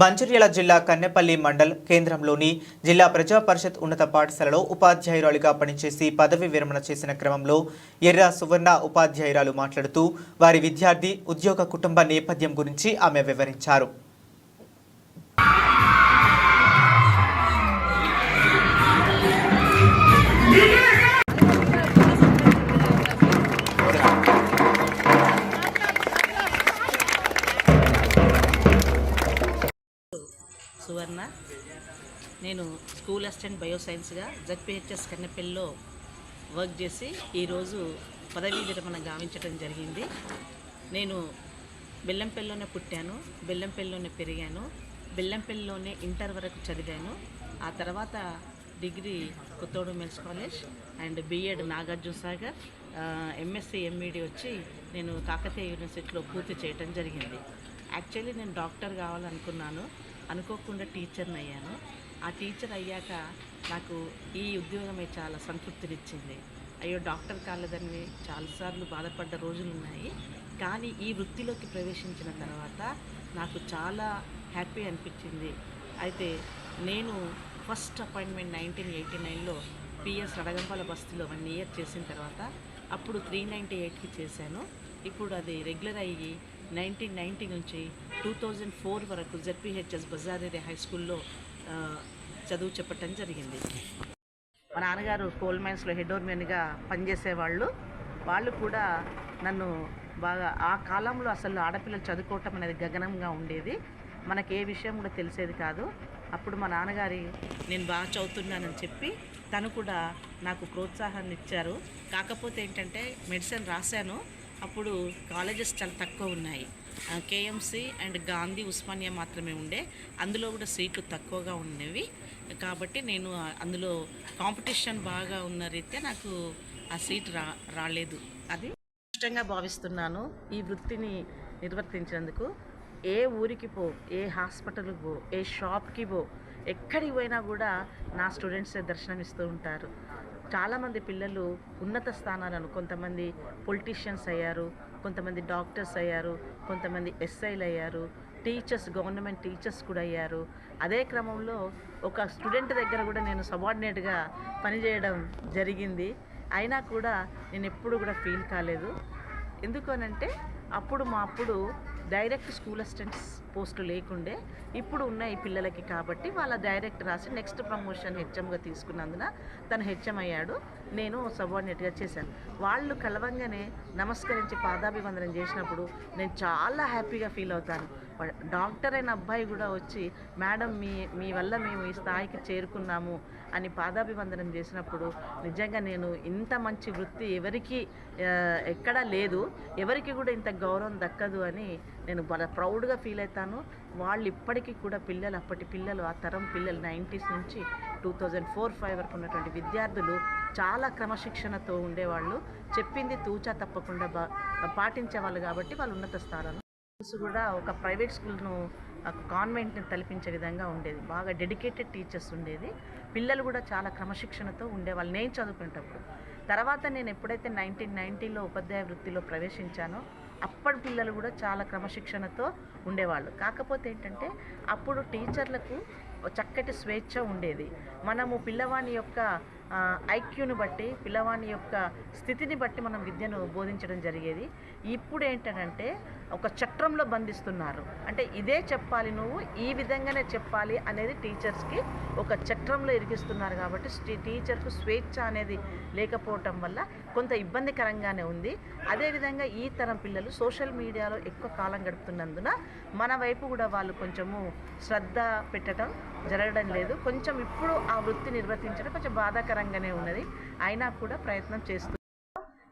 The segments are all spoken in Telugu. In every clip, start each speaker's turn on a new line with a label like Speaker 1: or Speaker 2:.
Speaker 1: మంచిర్యాల జిల్లా కన్నెపల్లి మండల్ కేంద్రంలోని జిల్లా ప్రజా పరిషత్ ఉన్నత పాఠశాలలో ఉపాధ్యాయురాలుగా పనిచేసి పదవి విరమణ చేసిన క్రమంలో ఎర్ర సువర్ణ ఉపాధ్యాయురాలు మాట్లాడుతూ వారి విద్యార్థి ఉద్యోగ కుటుంబ నేపథ్యం గురించి ఆమె వివరించారు.
Speaker 2: సువర్ణ. నేను స్కూల్ అసిస్టెంట్ బయోసైన్స్గా జడ్పిహెచ్ఎస్ కన్నెపల్లిలో వర్క్ చేసి ఈరోజు పదవీ విరమణ గావించడం జరిగింది. నేను బెల్లంపల్లిలోనే పుట్టాను బెల్లంపల్లిలోనే పెరిగాను బెల్లంపల్లిలోనే ఇంటర్ వరకు చదివాను. ఆ తర్వాత degree కొత్తోడు men's college and BEd Nagarjuna Sagar MSc MEd వచ్చి నేను కాకతీయ యూనివర్సిటీలో పూర్తి చేయడం జరిగింది. యాక్చువల్లీ నేను డాక్టర్ కావాలనుకున్నాను. అనుకోకుండా టీచర్ని అయ్యాను ఆ టీచర్ అయ్యాక నాకు ఈ ఉద్యోగమే చాలా సంతృప్తినిచ్చింది. అయ్యో డాక్టర్ కాలేదని చాలాసార్లు బాధపడ్డ రోజులు ఉన్నాయి కానీ ఈ వృత్తిలోకి ప్రవేశించిన తర్వాత నాకు చాలా హ్యాపీ అనిపించింది. అయితే నేను ఫస్ట్ అపాయింట్మెంట్ నైన్టీన్ ఎయిటీ నైన్లో పిఎస్ రడగంపాల బస్తీలో వన్ ఇయర్ చేసిన తర్వాత అప్పుడు త్రీ నైంటీ ఎయిట్కి చేశాను. ఇప్పుడు అది రెగ్యులర్ అయ్యి నైన్టీన్ నైంటీ నుంచి టూ థౌజండ్ ఫోర్ వరకు జెడ్పిహెచ్ఎస్ బజారేరే హై స్కూల్లో చదువు చెప్పటం జరిగింది. మా నాన్నగారు కోల్ మైన్స్లో హెడ్ ఓర్మెన్గా పనిచేసేవాళ్ళు. వాళ్ళు కూడా నన్ను బాగా ఆ కాలంలో అసలు ఆడపిల్లలు చదువుకోవటం అనేది గగనంగా ఉండేది. మనకి ఏ విషయం కూడా తెలిసేది కాదు. అప్పుడు మా నాన్నగారి నేను బాగా చదువుతున్నానని చెప్పి తను కూడా నాకు ప్రోత్సాహాన్ని ఇచ్చారు. కాకపోతే ఏంటంటే మెడిసిన్ రాశాను. అప్పుడు కాలేజెస్ చాలా తక్కువ ఉన్నాయి. కేఎంసి అండ్ గాంధీ ఉస్మానియా మాత్రమే ఉండే. అందులో కూడా సీట్లు తక్కువగా ఉండేవి కాబట్టి నేను అందులో కాంపిటీషన్ బాగా ఉన్న రీత్యా నాకు ఆ సీట్ రా రాలేదు. అది ఇష్టంగా భావిస్తున్నాను ఈ వృత్తిని నిర్వర్తించినందుకు. ఏ ఊరికి పో ఏ హాస్పిటల్కి పో ఏ షాప్కి పో ఎక్కడికి పోయినా కూడా నా స్టూడెంట్సే దర్శనమిస్తూ ఉంటారు. చాలామంది పిల్లలు ఉన్నత స్థానాలను కొంతమంది పొలిటీషియన్స్ అయ్యారు కొంతమంది డాక్టర్స్ అయ్యారు కొంతమంది ఎస్ఐలు అయ్యారు టీచర్స్ గవర్నమెంట్ టీచర్స్ కూడా అయ్యారు. అదే క్రమంలో ఒక స్టూడెంట్ దగ్గర కూడా నేను సబార్డినేట్గా పనిచేయడం జరిగింది. అయినా కూడా నేను ఎప్పుడు కూడా ఫీల్ కాలేదు. ఎందుకనంటే అప్పుడు మా అప్పుడు డైరెక్ట్ స్కూల్ అసిస్టెంట్స్ పోస్టు లేకుండే ఇప్పుడు ఉన్న ఈ పిల్లలకి కాబట్టి వాళ్ళ డైరెక్ట్ రాసి నెక్స్ట్ ప్రమోషన్ హెచ్ఎంగా తీసుకున్నందున తను హెచ్ఎం అయ్యాడు. నేను సబార్డినేట్గా చేశాను. వాళ్ళు కలవంగానే నమస్కరించి పాదాభివందనం చేసినప్పుడు నేను చాలా హ్యాపీగా ఫీల్ అవుతాను. డాక్టర్ అయిన అబ్బాయి కూడా వచ్చి మేడం మీ మీ వల్ల మేము ఈ స్థాయికి చేరుకున్నాము అని పాదాభివందనం చేసినప్పుడు నిజంగా నేను ఇంత మంచి వృత్తి ఎవరికి ఎక్కడా లేదు. ఎవరికి కూడా ఇంత గౌరవం దక్కదు అని నేను చాలా ప్రౌడ్గా ఫీల్ అవుతాను. వాళ్ళు ఇప్పటికీ కూడా పిల్లలు అప్పటి పిల్లలు ఆ తరం పిల్లలు నైంటీస్ నుంచి టూ థౌజండ్ ఫోర్ ఫైవ్ వరకు ఉన్నటువంటి విద్యార్థులు చాలా క్రమశిక్షణతో ఉండేవాళ్ళు. చెప్పింది తూచా తప్పకుండా బా పాటించేవాళ్ళు కాబట్టి వాళ్ళు ఉన్నత స్థానాలు కూడా ఒక ప్రైవేట్ స్కూల్ను కాన్వెంట్ని తలపించే విధంగా ఉండేది. బాగా డెడికేటెడ్ టీచర్స్ ఉండేది. పిల్లలు కూడా చాలా క్రమశిక్షణతో ఉండేవాళ్ళు నేను చదువుకునేటప్పుడు. తర్వాత నేను ఎప్పుడైతే నైన్టీన్ నైన్టీలో ఉపాధ్యాయ వృత్తిలో ప్రవేశించానో అప్పటి పిల్లలు కూడా చాలా క్రమశిక్షణతో ఉండేవాళ్ళు. కాకపోతే ఏంటంటే అప్పుడు టీచర్లకు చక్కటి స్వేచ్ఛ ఉండేది. మనము పిల్లవాని యొక్క ఐక్యూని బట్టి పిల్లవాని యొక్క స్థితిని బట్టి మనం విద్యను బోధించడం జరిగేది. ఇప్పుడు ఏంటంటే ఒక చట్రంలో బంధిస్తున్నారు. అంటే ఇదే చెప్పాలి నువ్వు ఈ విధంగానే చెప్పాలి అనేది టీచర్స్కి ఒక చట్రంలో ఇరిగిస్తున్నారు కాబట్టి టీచర్కు స్వేచ్ఛ అనేది లేకపోవటం వల్ల కొంత ఇబ్బందికరంగానే ఉంది. అదేవిధంగా ఈ తరం పిల్లలు సోషల్ మీడియాలో ఎక్కువ కాలం గడుపుతున్నందున మన వైపు కూడా వాళ్ళు కొంచెము శ్రద్ధ పెట్టడం జరగడం లేదు. కొంచెం ఇప్పుడు ఆ వృత్తి నిర్వర్తించడం కొంచెం బాధాకరంగానే ఉన్నది. అయినా కూడా ప్రయత్నం చేస్తూ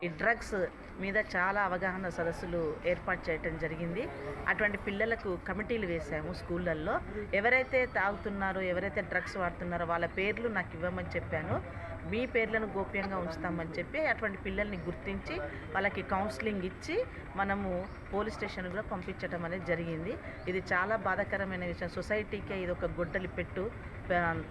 Speaker 2: ఈ డ్రగ్స్ మీద చాలా అవగాహన సదస్సులు ఏర్పాటు చేయటం జరిగింది. అటువంటి పిల్లలకు కమిటీలు వేసాము స్కూళ్ళల్లో. ఎవరైతే తాగుతున్నారో ఎవరైతే డ్రగ్స్ వాడుతున్నారో వాళ్ళ పేర్లు నాకు ఇవ్వమని చెప్పాను. మీ పేర్లను గోప్యంగా ఉంచుతామని చెప్పి అటువంటి పిల్లల్ని గుర్తించి వాళ్ళకి కౌన్సిలింగ్ ఇచ్చి మనము పోలీస్ స్టేషన్ కూడా పంపించడం అనేది జరిగింది. ఇది చాలా బాధాకరమైన విషయం. సొసైటీకే ఇది ఒక గొడ్డలి పెట్టు.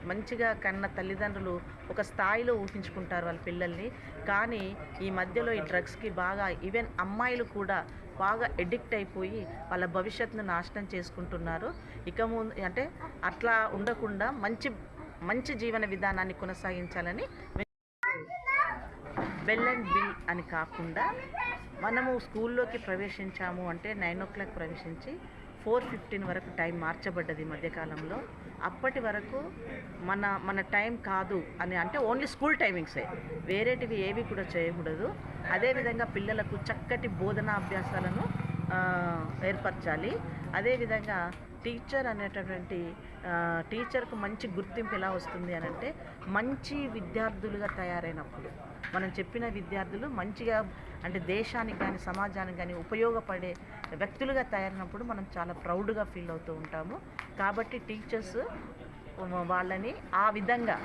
Speaker 2: మంచిగా కన్న తల్లిదండ్రులు ఒక స్థాయిలో ఊహించుకుంటారు వాళ్ళ పిల్లల్ని. కానీ ఈ మధ్యలో ఈ డ్రగ్స్కి బాగా ఈవెన్ అమ్మాయిలు కూడా బాగా ఎడిక్ట్ అయిపోయి వాళ్ళ భవిష్యత్తును నాశనం చేసుకుంటున్నారు. ఇక ముందు అంటే అట్లా ఉండకుండా మంచి మంచి జీవన విధానాన్ని కొనసాగించాలని బెల్ అండ్ బిల్ అని కాకుండా మనము స్కూల్లోకి ప్రవేశించాము అంటే నైన్ ఓ క్లాక్ ప్రవేశించి ఫోర్ ఫిఫ్టీన్ వరకు టైం మార్చబడ్డది మధ్యకాలంలో. అప్పటి వరకు మన మన టైం కాదు అని అంటే ఓన్లీ స్కూల్ టైమింగ్సే. వేరేటివి ఏవి కూడా చేయకూడదు. అదేవిధంగా పిల్లలకు చక్కటి బోధనా అభ్యాసాలను ఏర్పరచాలి. అదేవిధంగా టీచర్ అనేటటువంటి టీచర్కు మంచి గుర్తింపు ఎలా వస్తుంది అని అంటే మంచి విద్యార్థులుగా తయారైనప్పుడు. మనం చెప్పిన విద్యార్థులు మంచిగా అంటే దేశానికి కానీ సమాజానికి కానీ ఉపయోగపడే వ్యక్తులుగా తయారైనప్పుడు మనం చాలా ప్రౌడ్గా ఫీల్ అవుతూ ఉంటాము. కాబట్టి టీచర్స్ వాళ్ళని ఆ విధంగా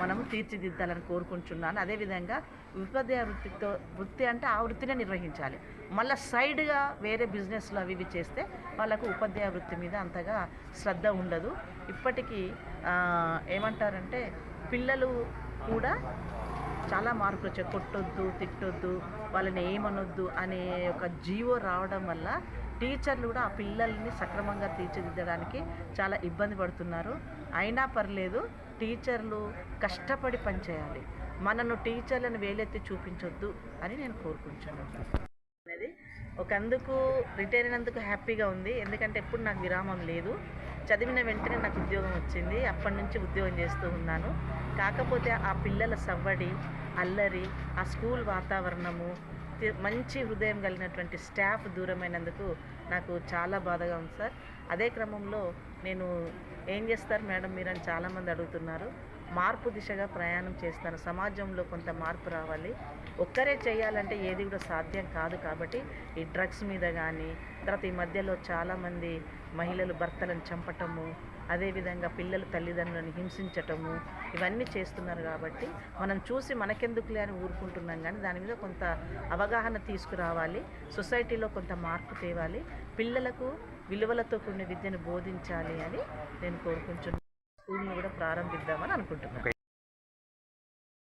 Speaker 2: మనం తీర్చిదిద్దాలని కోరుకుంటున్నాను. అదేవిధంగా ఉపాధ్యాయ వృత్తితో వృత్తి అంటే ఆ వృత్తినే నిర్వహించాలి. మళ్ళీ సైడ్గా వేరే బిజినెస్లు అవి ఇవి చేస్తే వాళ్ళకు ఉపాధ్యాయ వృత్తి మీద అంతగా శ్రద్ధ ఉండదు. ఇప్పటికీ ఏమంటారంటే పిల్లలు కూడా చాలా మార్పులు వచ్చాయి. కొట్టొద్దు తిట్టొద్దు వాళ్ళని ఏమనొద్దు అనే ఒక జీవో రావడం వల్ల టీచర్లు కూడా ఆ పిల్లల్ని సక్రమంగా తీర్చిదిద్దడానికి చాలా ఇబ్బంది పడుతున్నారు. అయినా పర్లేదు టీచర్లు కష్టపడి పనిచేయాలి. మనను టీచర్లను వేలెత్తి చూపించొద్దు అని నేను కోరుకుంటున్నాను. అనేది ఒకందుకు రిటైర్ అయినందుకు హ్యాపీగా ఉంది. ఎందుకంటే ఎప్పుడు నాకు విరామం లేదు. చదివిన వెంటనే నాకు ఉద్యోగం వచ్చింది. అప్పటి నుంచి ఉద్యోగం చేస్తూ ఉన్నాను. కాకపోతే ఆ పిల్లల సవ్వడి అల్లరి ఆ స్కూల్ వాతావరణము మంచి హృదయం కలిగినటువంటి స్టాఫ్ దూరమైనందుకు నాకు చాలా బాధగా ఉంది సార్. అదే క్రమంలో నేను ఏం చేస్తారు మేడం మీరు అని చాలామంది అడుగుతున్నారు. మార్పు దిశగా ప్రయాణం చేస్తాను సమాజంలో కొంత మార్పు రావాలి. ఒక్కరే చేయాలంటే ఏది కూడా సాధ్యం కాదు కాబట్టి ఈ డ్రగ్స్ మీద కానీ తర్వాత ఈ మధ్యలో చాలామంది మహిళలు భర్తలను చంపటము అదేవిధంగా పిల్లలు తల్లిదండ్రులను హింసించటము ఇవన్నీ చేస్తున్నారు కాబట్టి మనం చూసి మనకెందుకులే అని ఊరుకుంటున్నాం కానీ దాని మీద కొంత అవగాహన తీసుకురావాలి. సొసైటీలో కొంత మార్పు తేవాలి. పిల్లలకు విలువలతో కూడిన విద్యను బోధించాలి అని నేను కోరుకుంటున్నాను స్కూల్ని కూడా ప్రారంభిద్దామని అనుకుంటున్నాను.